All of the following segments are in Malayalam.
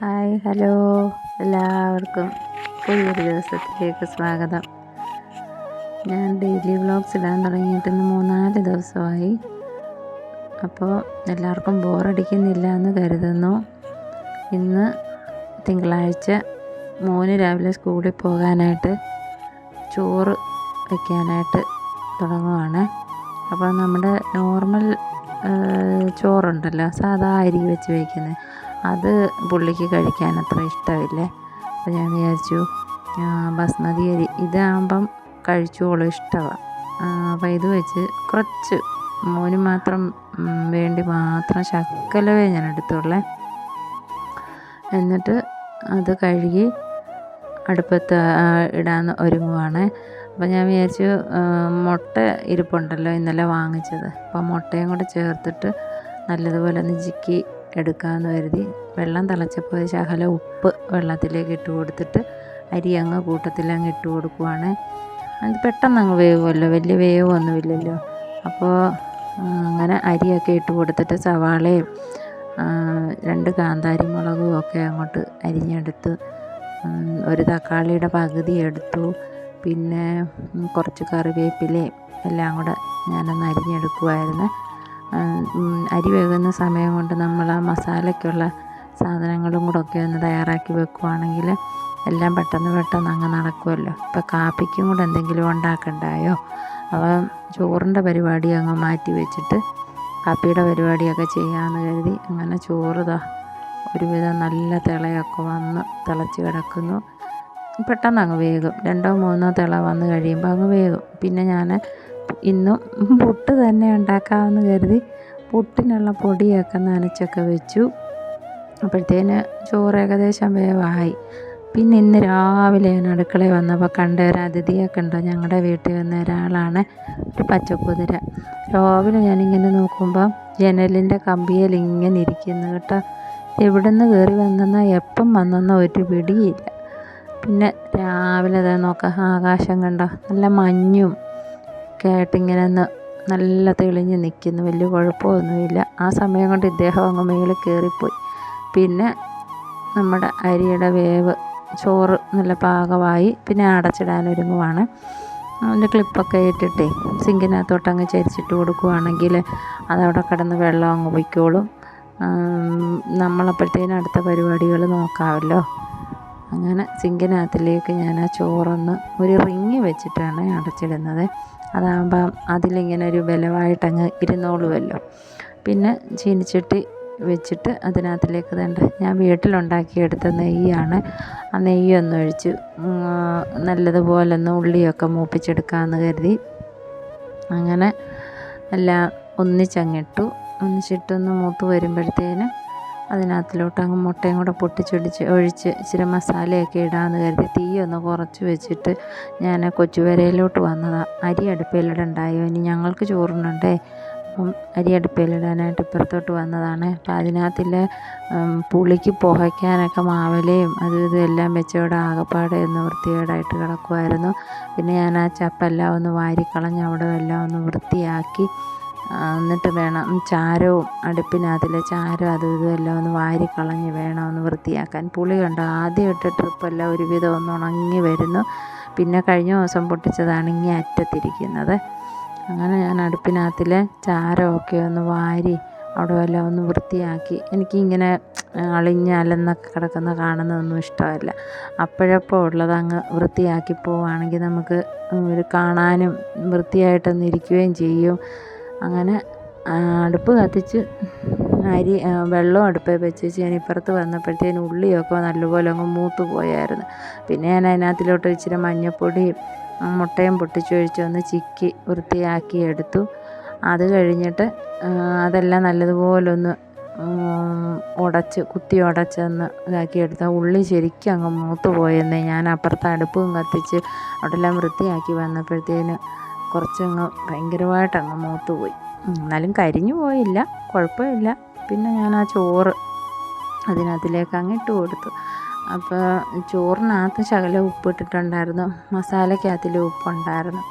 Hi hello. എല്ലാവർക്കും പുതിയൊരു ദിവസത്തിലേക്ക് സ്വാഗതം. ഞാൻ ഡെയിലി വ്ളോഗ്സ് ഇടാൻ തുടങ്ങിയിട്ട് ഇന്ന് മൂന്നാൽ ദിവസമായി. അപ്പോൾ എല്ലാവർക്കും ബോറടിക്കുന്നില്ല എന്ന് കരുതുന്നു. ഇന്ന് തിങ്കളാഴ്ച മോന് രാവിലെ സ്കൂളിൽ പോകാനായിട്ട് ചോറ് വയ്ക്കാനായിട്ട് തുടങ്ങുവാണ്. അപ്പോൾ നമ്മുടെ നോർമൽ ചോറുണ്ടല്ലോ സാധാ അരി വെച്ച് വയ്ക്കുന്നത് അത് പുള്ളിക്ക് കഴിക്കാൻ അത്ര ഇഷ്ടമില്ലേ. അപ്പോൾ ഞാൻ വിചാരിച്ചു ബസ്മതി അരി ഇതാകുമ്പം കഴിച്ചോളും ഇഷ്ടമാണ് അപ്പോൾ ഇത് വെച്ച് കുറച്ച് മോന് മാത്രം വേണ്ടി മാത്രം ശക്കലവേ ഞാൻ എടുത്തുള്ളേ. എന്നിട്ട് അത് കഴുകി അടുപ്പത്ത് ഇടാൻ ഒരുങ്ങുവാണ്. അപ്പോൾ ഞാൻ വിചാരിച്ചു മുട്ട ഇരിപ്പുണ്ടല്ലോ ഇന്നലെ വാങ്ങിച്ചത്. അപ്പോൾ മുട്ടയും കൂടെ ചേർത്തിട്ട് നല്ലതുപോലെ ഒന്ന് എടുക്കാമെന്ന് കരുതി വെള്ളം തിളച്ചപ്പോൾ ശകല ഉപ്പ് വെള്ളത്തിലേക്ക് ഇട്ട് കൊടുത്തിട്ട് അരി അങ്ങ് കൂട്ടത്തിൽ അങ്ങ് ഇട്ട് കൊടുക്കുവാണ്. അത് പെട്ടെന്ന് അങ്ങ് വേവുമല്ലോ. വലിയ വേവൊന്നുമില്ലല്ലോ. അപ്പോൾ അങ്ങനെ അരിയൊക്കെ ഇട്ട് കൊടുത്തിട്ട് സവാളയും രണ്ട് കാന്താരി മുളകും ഒക്കെ അങ്ങോട്ട് അരിഞ്ഞെടുത്ത് ഒരു തക്കാളിയുടെ പകുതി എടുത്തു. പിന്നെ കുറച്ച് കറിവേപ്പിലയും എല്ലാം കൂടെ ഞാനൊന്ന് അരിഞ്ഞെടുക്കുമായിരുന്നു അരി വേകുന്ന സമയം കൊണ്ട് നമ്മൾ ആ മസാലയ്ക്കുള്ള സാധനങ്ങളും കൂടെ ഒക്കെ ഒന്ന് തയ്യാറാക്കി വെക്കുവാണെങ്കിൽ എല്ലാം പെട്ടെന്ന് പെട്ടെന്ന് അങ്ങ് നടക്കുമല്ലോ. ഇപ്പം കാപ്പിക്കും കൂടെ എന്തെങ്കിലും ഉണ്ടാക്കണ്ടായോ? അപ്പം ചോറിന്റെ പരിപാടി അങ്ങ് മാറ്റി വെച്ചിട്ട് കാപ്പിയുടെ പരിപാടിയൊക്കെ ചെയ്യാമെന്ന് കരുതി അങ്ങനെ ചോറ് ഇതാ ഒരുവിധം നല്ല തിളയൊക്കെ വന്ന് തിളച്ച് കിടക്കുന്നു. പെട്ടെന്ന് അങ്ങ് വേഗം രണ്ടോ മൂന്നോ തിള വന്ന് കഴിയുമ്പോൾ അങ്ങ് വേഗം പിന്നെ ഞാൻ ഇന്നും പുട്ട് തന്നെ ഉണ്ടാക്കാമെന്ന് കരുതി പുട്ടിനുള്ള പൊടിയൊക്കെ നനച്ചൊക്കെ വെച്ചു. അപ്പോഴത്തേന് ചോറ് ഏകദേശം വേവായി. പിന്നെ ഇന്ന് രാവിലെ ഞാൻ അടുക്കളയിൽ വന്നപ്പോൾ കണ്ട ഒരു അതിഥിയൊക്കെ ഉണ്ടോ? ഞങ്ങളുടെ വീട്ടിൽ വന്ന ഒരാളാണ്. ഒരു പച്ചക്കുതിര. രാവിലെ ഞാനിങ്ങനെ നോക്കുമ്പോൾ ജനലിന്റെ കമ്പിയിൽ ഇങ്ങനെ ഇരിക്കുന്നു കേട്ടോ. എവിടെ നിന്ന് കയറി വന്നെന്നോ എപ്പം വന്നെന്നോ ഒരു പിടിയില്ല. പിന്നെ രാവിലെ നോക്കാം ആകാശം കണ്ടോ? നല്ല മഞ്ഞും ഒക്കെ ആയിട്ട് ഇങ്ങനെ ഒന്ന് നല്ല തെളിഞ്ഞ് നിൽക്കുന്നു. വലിയ കുഴപ്പമൊന്നുമില്ല. ആ സമയം കൊണ്ട് ഇദ്ദേഹം അങ്ങ് മേളിൽ കയറിപ്പോയി. പിന്നെ നമ്മുടെ അരിയുടെ വേവ് ചോറ് നല്ല പാകമായി പിന്നെ അടച്ചിടാൻ അടച്ചിടാനൊരുങ്ങുവാണ് അതിന്റെ ക്ലിപ്പൊക്കെ ഇട്ടിട്ടേ സിങ്കിനകത്തോട്ട് അങ്ങ് ചരിച്ചിട്ട് കൊടുക്കുവാണെങ്കിൽ അതവിടെ കിടന്ന് വെള്ളം അങ്ങ് പൊയ്ക്കോളും നമ്മളപ്പോഴത്തേനും അടുത്ത പരിപാടികൾ നോക്കാമല്ലോ. അങ്ങനെ സിങ്കിനകത്തിലേക്ക് ഞാൻ ആ ചോറൊന്ന് ഒരു റിങ് വെച്ചിട്ടാണ് അടച്ചിടുന്നത്. അതാകുമ്പം അതിലിങ്ങനെ ഒരു ബലമായിട്ടങ്ങ് ഇരുന്നോളുമല്ലോ പിന്നെ ചീനിച്ചട്ടി വെച്ചിട്ട് അതിനകത്തിലേക്ക് തന്നെ ഞാൻ വീട്ടിലുണ്ടാക്കിയെടുത്ത നെയ്യാണ്. ആ നെയ്യൊന്നൊഴിച്ച് നല്ലതുപോലെ ഒന്ന് ഉള്ളിയൊക്കെ മൂപ്പിച്ചെടുക്കാമെന്ന് കരുതി. അങ്ങനെ എല്ലാം ഒന്നിച്ചങ്ങിട്ടു. ഒന്നിച്ചിട്ടൊന്ന് മൂത്ത് വരുമ്പോഴത്തേന് അതിനകത്തിലോട്ട് അങ്ങ് മുട്ടയും കൂടെ പൊട്ടിച്ചൊടിച്ച് ഒഴിച്ച് ഇച്ചിരി മസാലയൊക്കെ ഇടാമെന്ന് കരുതി തീ ഒന്ന് കുറച്ച് വെച്ചിട്ട് ഞാൻ കൊച്ചുവരയിലോട്ട് വന്നതാണ് അരി അടുപ്പിലിടണ്ടായോ? ഇനി ഞങ്ങൾക്ക് ചോറുണ്ടേ അപ്പം അരി അടുപ്പയിലിടാനായിട്ട് ഇപ്പുറത്തോട്ട് വന്നതാണ്. അപ്പം അതിനകത്തിൽ പുളിക്ക് പുകയ്ക്കാനൊക്കെ മാവലയും അതും ഇതും എല്ലാം വെച്ചവിടെ ആകപ്പാടെ ഒന്ന് വൃത്തികേടായിട്ട് കിടക്കുമായിരുന്നു പിന്നെ ഞാൻ ആ ചപ്പെല്ലാം ഒന്ന് വാരിക്കളഞ്ഞ് അവിടെ എല്ലാം ഒന്ന് വൃത്തിയാക്കി എന്നിട്ട് വേണം ചാരവും അടുപ്പിനകത്തിലെ ചാരം അതും ഇതും എല്ലാം ഒന്ന് വാരിക്കളഞ്ഞ് വേണം ഒന്ന് വൃത്തിയാക്കാൻ. പുളി കണ്ടോ? ആദ്യം ഇട്ട ട്രിപ്പെല്ലാം ഒരുവിധം ഒന്ന് ഉണങ്ങി വരുന്നു. പിന്നെ കഴിഞ്ഞ ദിവസം പൊട്ടിച്ചതാണ് ഇങ്ങനെ അറ്റത്തിരിക്കുന്നത്. അങ്ങനെ ഞാൻ അടുപ്പിനകത്തിലെ ചാരമൊക്കെ ഒന്ന് വാരി അവിടെ എല്ലാം ഒന്ന് വൃത്തിയാക്കി. എനിക്കിങ്ങനെ അളിഞ്ഞ് അലന്നൊക്കെ കിടക്കുന്ന കാണുന്നതൊന്നും ഇഷ്ടമല്ല. അപ്പോഴപ്പോൾ ഉള്ളത് അങ്ങ് വൃത്തിയാക്കി പോവുകയാണെങ്കിൽ നമുക്ക് ഒരു കാണാനും വൃത്തിയായിട്ടൊന്ന് ഇരിക്കുകയും ചെയ്യും. അങ്ങനെ അടുപ്പ് കത്തിച്ച് അരി വെള്ളം അടുപ്പിൽ വെച്ച് ഞാൻ ഇപ്പുറത്ത് വന്നപ്പോഴത്തേനും ഉള്ളിയൊക്കെ നല്ലപോലെ അങ്ങ് മൂത്ത് പോയായിരുന്നു. പിന്നെ ഞാൻ അതിനകത്തിലോട്ട് ഇച്ചിരി മഞ്ഞൾപ്പൊടിയും മുട്ടയും പൊട്ടിച്ചൊഴിച്ച് ഒന്ന് ചിക്കി വൃത്തിയാക്കി എടുത്തു. അത് കഴിഞ്ഞിട്ട് അതെല്ലാം നല്ലതുപോലെ ഒന്ന് ഉടച്ച് കുത്തി ഉടച്ചൊന്ന് ഇതാക്കി എടുത്താൽ ഉള്ളി ശരിക്കും അങ്ങ് മൂത്ത് പോയെന്നേ ഞാൻ അപ്പുറത്ത് അടുപ്പും കത്തിച്ച് അവിടെല്ലാം വൃത്തിയാക്കി വന്നപ്പോഴത്തേന് കുറച്ചങ്ങ് ഭയങ്കരമായിട്ട് അങ്ങ് മൂത്ത് പോയി. എന്നാലും കരിഞ്ഞു പോയില്ല കുഴപ്പമില്ല. പിന്നെ ഞാൻ ആ ചോറ് അതിനകത്തിലേക്ക് അങ്ങ് ഇട്ട് കൊടുത്തു. അപ്പോൾ ചോറിനകത്ത് ശകലം ഉപ്പിട്ടിട്ടുണ്ടായിരുന്നു മസാലയ്ക്കകത്തിൽ ഉപ്പുണ്ടായിരുന്നു.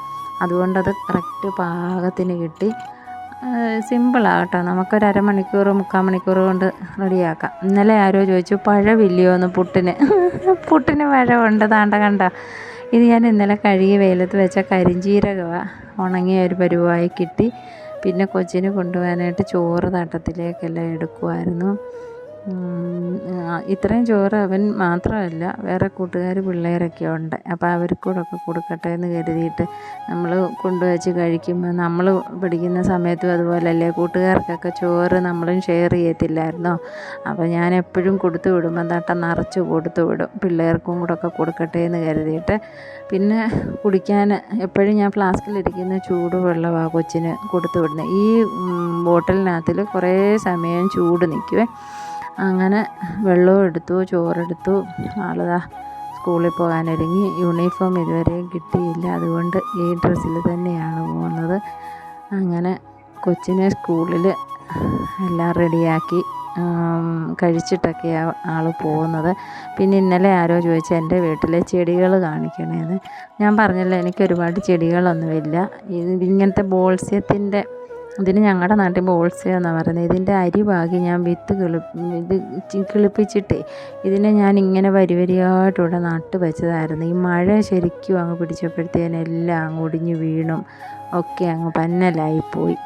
അതുകൊണ്ടത് കറക്റ്റ് പാകത്തിന് കിട്ടി. സിമ്പിളാകട്ടോ നമുക്കൊരു അരമണിക്കൂർ മുക്കാൽ മണിക്കൂർ കൊണ്ട് റെഡിയാക്കാം. ഇന്നലെ ആരോ ചോദിച്ചു പഴമില്ലയോ എന്ന് പുട്ടിന്. പുട്ടിന് പഴമുണ്ട് താണ്ട കണ്ട. ഇത് ഞാൻ ഇന്നലെ കഴുകി വെയിലത്ത് വെച്ച കരിഞ്ചീരകമാണ് ഉണങ്ങിയ ഒരു പരുവായി കിട്ടി. പിന്നെ കൊച്ചിന് കൊണ്ടുപോകാനായിട്ട് ചോറ് തട്ടത്തിലേക്കെല്ലാം എടുക്കുമായിരുന്നു ഇത്രയും ചോറ് അവൻ മാത്രമല്ല വേറെ കൂട്ടുകാർ പിള്ളേരൊക്കെ ഉണ്ട്. അപ്പോൾ അവർക്കൂടൊക്കെ കൊടുക്കട്ടെ എന്ന് കരുതിയിട്ട് നമ്മൾ കൊണ്ടുവച്ച് കഴിക്കുമ്പോൾ നമ്മൾ പഠിക്കുന്ന സമയത്തും അതുപോലല്ലേ കൂട്ടുകാർക്കൊക്കെ ചോറ് നമ്മളും ഷെയർ ചെയ്യത്തില്ലായിരുന്നോ? അപ്പോൾ ഞാൻ എപ്പോഴും കൊടുത്തു വിടുമ്പോൾ തട്ട നിറച്ച് കൊടുത്തു വിടും. പിള്ളേർക്കും കൂടെ ഒക്കെ കൊടുക്കട്ടെ എന്ന് കരുതിയിട്ട്. പിന്നെ കുടിക്കാൻ എപ്പോഴും ഞാൻ ഫ്ലാസ്കിലിരിക്കുന്ന ചൂട് വെള്ളമാണ് കൊച്ചിന് കൊടുത്തു വിടുന്നത് ഈ ബോട്ടിലിനകത്തിൽ കുറേ സമയം ചൂട് നിൽക്കുവേ അങ്ങനെ വെള്ളവും എടുത്തു ചോറെടുത്തു. ആളിതാ സ്കൂളിൽ പോകാനൊരുങ്ങി. യൂണിഫോം ഇതുവരെയും കിട്ടിയില്ല. അതുകൊണ്ട് ഈ ഡ്രസ്സിൽ തന്നെയാണ് പോകുന്നത്. അങ്ങനെ കൊച്ചിനെ സ്കൂളിൽ എല്ലാം റെഡിയാക്കി കഴിച്ചിട്ടൊക്കെയാണ് ആൾ പോകുന്നത്. പിന്നെ ഇന്നലെ ആരോ ചോദിച്ചു എന്റെ വീട്ടിലെ ചെടികൾ കാണിക്കണേന്ന്. ഞാൻ പറഞ്ഞല്ലോ എനിക്ക് ഒരുപാട് ചെടികളൊന്നുമില്ല. ഇത് ഇങ്ങനത്തെ ബോൾസ്യത്തിന്റെ ഇതിന് ഞങ്ങളുടെ നാട്ടിൽ ബോൾസേ എന്നാണ് പറയുന്നത് ഇതിന്റെ അരി പാകി ഞാൻ വിത്ത് കിളി ഇത് കിളിപ്പിച്ചിട്ടേ ഇതിനെ ഞാൻ ഇങ്ങനെ വരി വരിയായിട്ട് നട്ട് വെച്ചതായിരുന്നു. ഈ മഴ ശരിക്കും അങ്ങ് പിടിച്ചപ്പോഴത്തേനെല്ലാം അങ്ങ് ഒടിഞ്ഞു വീണും ഒക്കെ അങ്ങ് പന്നലായിപ്പോയി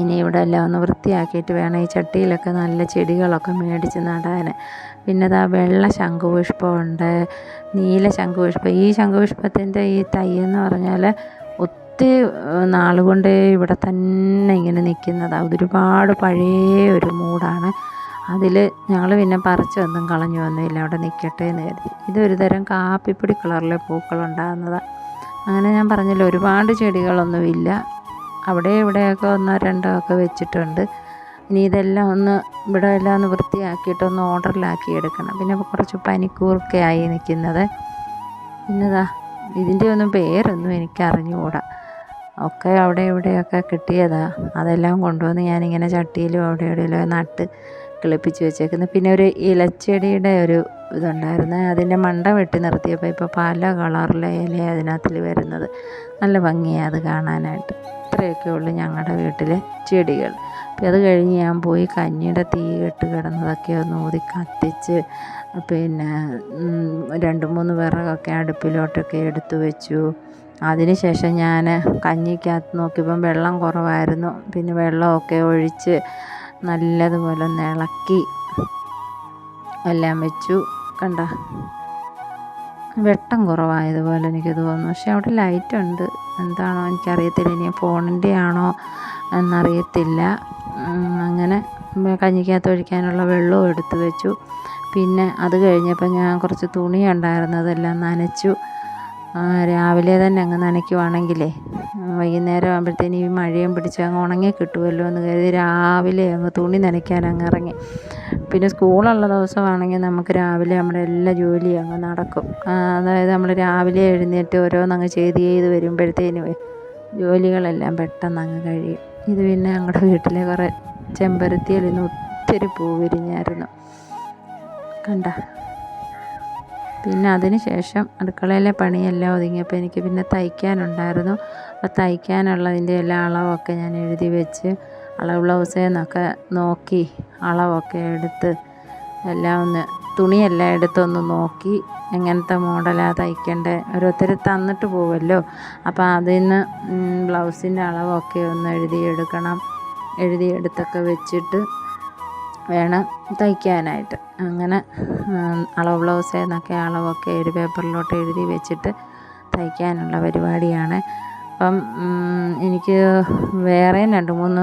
ഇനി ഇവിടെ എല്ലാം ഒന്ന് വൃത്തിയാക്കിയിട്ട് വേണം ഈ ചട്ടിയിലൊക്കെ നല്ല ചെടികളൊക്കെ മേടിച്ച് നടാൻ പിന്നെ ഇതാ വെള്ള ശംഖുപുഷ്പമുണ്ട് നീല ശംഖുപുഷ്പം. ഈ ശംഖുപുഷ്പത്തിന്റെ ഈ തൈ എന്ന് പറഞ്ഞാൽ ഒത്തിരി നാൾ കൊണ്ട് ഇവിടെ തന്നെ ഇങ്ങനെ നിൽക്കുന്നതാണ് അതൊരുപാട് പഴയ ഒരു മൂടാണ് അതിൽ ഞങ്ങൾ പിന്നെ പറിച്ചൊന്നും കളഞ്ഞു വന്നില്ല. അവിടെ നിൽക്കട്ടെ എന്ന് കരുതി. ഇതൊരു തരം കാപ്പിപ്പൊടി കളറിലെ പൂക്കളുണ്ടാകുന്നതാണ് അങ്ങനെ ഞാൻ പറഞ്ഞല്ലോ ഒരുപാട് ചെടികളൊന്നുമില്ല അവിടെ ഇവിടെയൊക്കെ ഒന്നോ രണ്ടോ ഒക്കെ വെച്ചിട്ടുണ്ട്. ഇനി ഇതെല്ലാം ഒന്ന് ഇവിടെ എല്ലാം ഒന്ന് വൃത്തിയാക്കിയിട്ട് ഒന്ന് ഓർഡറിലാക്കി എടുക്കണം. പിന്നെ കുറച്ച് പനിക്കൂർക്കയായി നിൽക്കുന്നത്. പിന്നെതാ ഇതിന്റെ ഒന്നും പേരൊന്നും എനിക്ക് അറിഞ്ഞുകൂടാ ഒക്കെ അവിടെ ഇവിടെയൊക്കെ കിട്ടിയതാണ് അതെല്ലാം കൊണ്ടുവന്ന് ഞാനിങ്ങനെ ചട്ടിയിലും അവിടെ ഇവിടെയെല്ലാം നട്ട് കിളിപ്പിച്ച് വെച്ചേക്കുന്നു. പിന്നെ ഒരു ഇലച്ചെടിയുടെ ഒരു ഇതുണ്ടായിരുന്നു. അതിന്റെ മണ്ട വെട്ടി നിർത്തിയപ്പോൾ ഇപ്പോൾ പല കളറിലെ ഇല അതിനകത്തിൽ വരുന്നത്. നല്ല ഭംഗിയാണ് അത് കാണാനായിട്ട്. ഇത്രയൊക്കെ ഉള്ളൂ ഞങ്ങളുടെ വീട്ടിലെ ചെടികൾ. അപ്പോൾ അത് കഴിഞ്ഞ് ഞാൻ പോയി കഞ്ഞിയുടെ തീ കെട്ട് കിടന്നതൊക്കെ ഒന്ന് ഊതി കത്തിച്ച് പിന്നെ രണ്ട് മൂന്ന് വിറകൊക്കെ അടുപ്പിലോട്ടൊക്കെ എടുത്തു വെച്ചു. അതിന് ശേഷം ഞാൻ കഞ്ഞിക്കകത്ത് നോക്കിയപ്പം വെള്ളം കുറവായിരുന്നു. പിന്നെ വെള്ളമൊക്കെ ഒഴിച്ച് നല്ലതുപോലെ ഒന്ന് ഇളക്കി എല്ലാം വെച്ചു. കണ്ട? വെട്ടം കുറവായതുപോലെ എനിക്ക് തോന്നുന്നു. പക്ഷെ അവിടെ ലൈറ്റ് ഉണ്ട് എന്താണോ എനിക്കറിയത്തില്ല. ഇനി ഫോണിന്റെ ആണോ എന്നറിയത്തില്ല. അങ്ങനെ കഞ്ഞിക്കകത്ത് ഒഴിക്കാനുള്ള വെള്ളവും എടുത്തു വെച്ചു. പിന്നെ അത് കഴിഞ്ഞപ്പോൾ ഞാൻ കുറച്ച് തുണി ഉണ്ടായിരുന്നു നനച്ചു. രാവിലെ തന്നെ അങ്ങ് നനയ്ക്കുവാണെങ്കിലേ വൈകുന്നേരം ആകുമ്പോഴത്തേനും ഈ മഴയും പിടിച്ച് അങ്ങ് ഉണങ്ങി കിട്ടുമല്ലോ എന്ന് കരുതി രാവിലെ അങ്ങ് തുണി നനയ്ക്കാൻ അങ്ങ് ഇറങ്ങി. പിന്നെ സ്കൂളുള്ള ദിവസമാണെങ്കിൽ നമുക്ക് രാവിലെ നമ്മുടെ എല്ലാ ജോലിയും അങ്ങ് നടക്കും. അതായത് നമ്മൾ രാവിലെ എഴുന്നേറ്റ് ഓരോന്നങ്ങ് ചെയ്ത് ചെയ്ത് വരുമ്പോഴത്തേനും ജോലികളെല്ലാം പെട്ടെന്ന് അങ്ങ് കഴിയും. ഇത് പിന്നെ ഞങ്ങളുടെ വീട്ടിലെ കുറേ ചെമ്പരത്തിയിൽ നിന്ന് ഒത്തിരി പൂ വിരിഞ്ഞായിരുന്നു. കണ്ട? പിന്നെ അതിന് ശേഷം അടുക്കളയിലെ പണിയെല്ലാം ഒതുങ്ങിയപ്പോൾ എനിക്ക് പിന്നെ തയ്ക്കാനുണ്ടായിരുന്നു. അപ്പോൾ തയ്ക്കാനുള്ളതിന്റെ എല്ലാ അളവൊക്കെ ഞാൻ എഴുതി വെച്ച് അളവ് ബ്ലൗസിൽ നിന്നൊക്കെ നോക്കി അളവൊക്കെ എടുത്ത് എല്ലാം ഒന്ന് തുണിയെല്ലാം എടുത്തൊന്ന് നോക്കി എങ്ങനത്തെ മോഡലാണ് തയ്ക്കേണ്ടത്. ഓരോരുത്തർ തന്നിട്ട് പോവുമല്ലോ അപ്പോൾ അതിൽ നിന്ന് ബ്ലൗസിന്റെ അളവൊക്കെ ഒന്ന് എഴുതിയെടുക്കണം. എഴുതിയെടുത്തൊക്കെ വെച്ചിട്ട് വേണം തയ്ക്കാനായിട്ട്. അങ്ങനെ അളവ് ബ്ലൗസിൽ നിന്നൊക്കെ അളവൊക്കെ ഒരു പേപ്പറിലോട്ട് എഴുതി വെച്ചിട്ട് തയ്ക്കാനുള്ള പരിപാടിയാണ്. അപ്പം എനിക്ക് വേറെയും രണ്ട് മൂന്ന്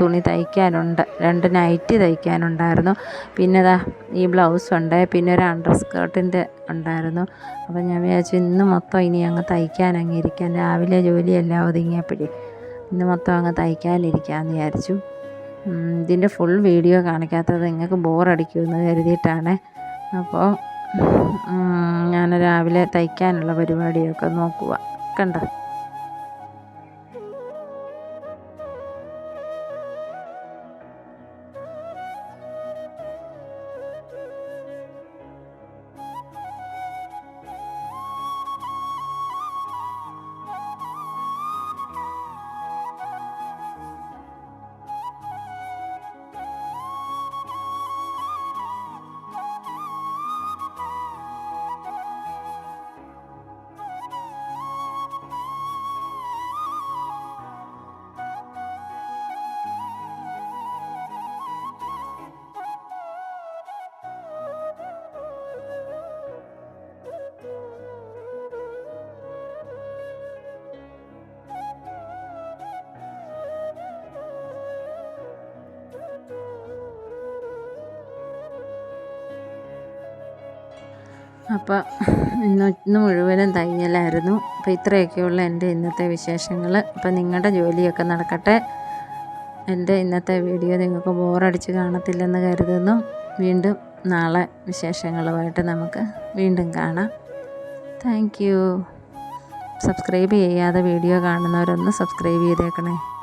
തുണി തയ്ക്കാനുണ്ട്. രണ്ട് നൈറ്റി തയ്ക്കാനുണ്ടായിരുന്നു. പിന്നെ ദാ ഈ ബ്ലൗസ് ഉണ്ട്. പിന്നെ ഒരു അണ്ടർ സ്കേർട്ടിന്റെ ഉണ്ടായിരുന്നു. അപ്പം ഞാൻ വിചാരിച്ചു ഇന്ന് മൊത്തം ഇനി അങ്ങ് തയ്ക്കാൻ അങ്ങ് ഇരിക്കാൻ രാവിലെ ജോലിയെല്ലാം ഒതുങ്ങിയപ്പോഴേ ഇന്ന് മൊത്തം അങ്ങ് തയ്ക്കാനിരിക്കാമെന്ന് വിചാരിച്ചു. ഇതിന്റെ ഫുൾ വീഡിയോ കാണിക്കാത്തത് നിങ്ങൾക്ക് ബോറടിക്കുമെന്ന് കരുതിയിട്ടാണ്. അപ്പോൾ ഞാൻ രാവിലെ തയ്ക്കാനുള്ള പരിപാടിയൊക്കെ നോക്കുക കണ്ടോ? അപ്പോൾ ഇന്ന് ഇന്ന് മുഴുവനും തയ്യലായിരുന്നു. അപ്പോൾ ഇത്രയൊക്കെയുള്ള എന്റെ ഇന്നത്തെ വിശേഷങ്ങൾ അപ്പോൾ നിങ്ങളുടെ ജോലിയൊക്കെ നടക്കട്ടെ. എന്റെ ഇന്നത്തെ വീഡിയോ നിങ്ങൾക്ക് ബോറടിച്ച് കാണത്തില്ലെന്ന് കരുതുന്നു. വീണ്ടും നാളെ വിശേഷങ്ങളുമായിട്ട് നമുക്ക് വീണ്ടും കാണാം. Thank you. സബ്സ്ക്രൈബ് ചെയ്യാതെ വീഡിയോ കാണുന്നവരൊന്ന് സബ്സ്ക്രൈബ് ചെയ്തേക്കണേ.